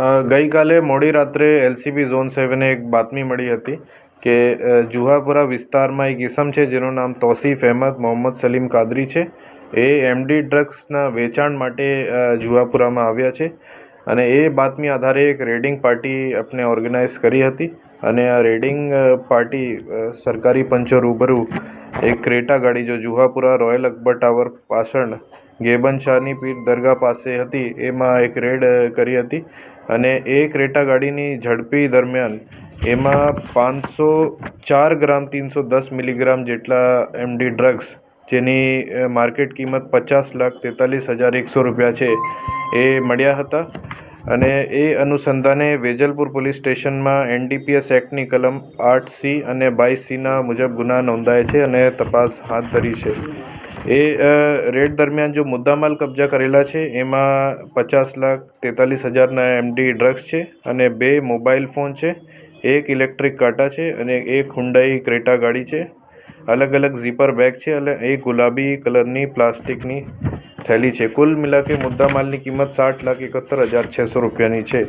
ગઈકાલે મોડી રાત્રે એલસીબી ઝોન સેવને એક બાતમી મળી હતી કે જુહાપુરા વિસ્તારમાં એક ઇસમ છે જેનું નામ તોસીફ અહેમદ મોહમ્મદ સલીમ કાદરી છે. એ એમડી ડ્રગ્સના વેચાણ માટે જુહાપુરામાં આવ્યા છે અને એ બાતમી આધારે એક રેડિંગ પાર્ટી આપણે ઓર્ગેનાઇઝ કરી હતી અને આ રેડિંગ પાર્ટી સરકારી પંચો રૂબરૂ એક ક્રેટા ગાડી જો જુહાપુરા રોયલ અકબર ટાવર પાછળ ગેબન શાહની પીર દરગાહ પાસે હતી, એમાં એક રેડ કરી હતી અને એ ક્રેટા ગાડીની ઝડપી દરમિયાન એમાં પાંચસો ચાર ગ્રામ ત્રણસો દસ મિલીગ્રામ જેટલા એમડી ડ્રગ્સ, જેની માર્કેટ કિંમત પચાસ લાખ તેતાલીસ હજાર એકસો રૂપિયા છે, એ મળ્યા હતા. અને એ અનુસંધાને વેજલપુર પોલીસ સ્ટેશનમાં એનડીપીએસ એક્ટની કલમ આઠ સી અને બાવીસ સીના મુજબ ગુના નોંધાય છે અને તપાસ હાથ ધરી છે. એ રેડ દરમિયાન જો મુદ્દામાલ કબજા કરેલા છે, એમાં પચાસ લાખ તેતાલીસ હજારના એમડી ડ્રગ્સ છે અને બે મોબાઈલ ફોન છે, એક ઇલેક્ટ્રિક કાંટા છે અને એક હુન્ડાઈ ક્રેટા ગાડી છે. અલગ અલગ ઝીપર બેગ છે અને એક ગુલાબી કલરની, પ્લાસ્ટિકની થેલી છે. કુલ મિલાકે મુદ્દા માલની કિંમત સાઠ લાખ એકોતેર હજાર છસો રૂપિયાની છે.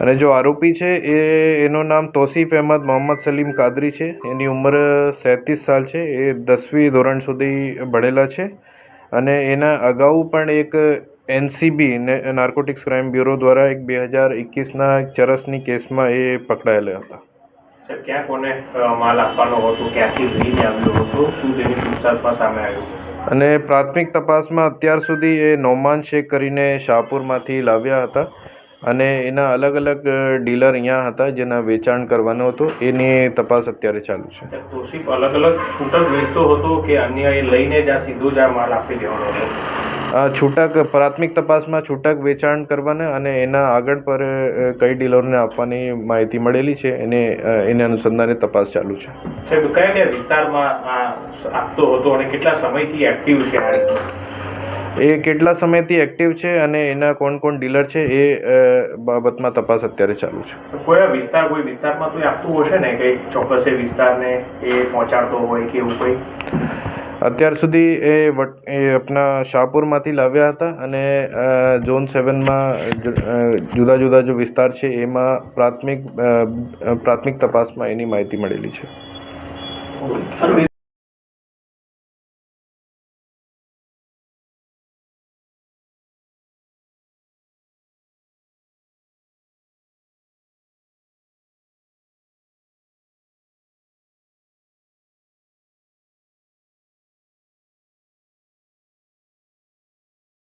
અને જો આરોપી છે, એ એનું નામ તોસીફ અહેમદ મોહમ્મદ સલીમ કાદરી છે. એની ઉંમર સેંત્રીસ સાલ છે. એ દસમી ધોરણ સુધી ભણેલા છે. અને એના અગાઉ પણ એક એનસીબી નાર્કોટિક્સ ક્રાઇમ બ્યુરો દ્વારા એક બે હજાર એકવીસના ચરસની કેસમાં એ પકડાયેલા હતા. ક્યાં કોને માલ આપવાનો હતો? ક્યાંથી લઈને આવ્યો હતો? શું તેની પૂછતાછમાં સામે આવ્યું? અને પ્રાથમિક તપાસમાં અત્યાર સુધી એ નોમાન શેખ કરીને શાહપુરમાંથી લાવ્યા હતા અને એના અલગ અલગ ડીલર અહીંયા હતા જેના વેચાણ કરવાનો હતો. એની તપાસ અત્યારે ચાલુ છે. તોશીફ અલગ અલગ છૂટક વેચતો હતો કે અન્ય એ લઈને જ સીધો જ આ માલ આપી દેવાનો હતો? છૂટક પ્રાથમિક તપાસમાં છૂટક વેચાણ કરવાને અને એના આગળ પર કઈ ડીલરને આપવાની માહિતી મળેલી છે એને એને અનુસંધાને તપાસ ચાલુ છે. સાહેબ કયા કયા વિસ્તારમાં આપતો હતો અને કેટલા સમયથી એક્ટિવ છે એ કેટલા સમયથી એક્ટિવ છે અને એના કોણ કોણ ડીલર છે એ બાબતમાં તપાસ અત્યારે ચાલુ છે. કોઈ વિસ્તાર કોઈ વિસ્તારમાં તો આપતું હશે ને? કે ચોક્કસ એ વિસ્તારને એ પહોંચાડતો હોય કે એવું કોઈ? અત્યાર સુધી એ વટ, એ આપણા શાહપુરમાંથી લાવ્યા હતા અને ઝોન સેવનમાં જુદા જુદા જો વિસ્તાર છે એમાં પ્રાથમિક પ્રાથમિક તપાસમાં એની માહિતી મળેલી છે.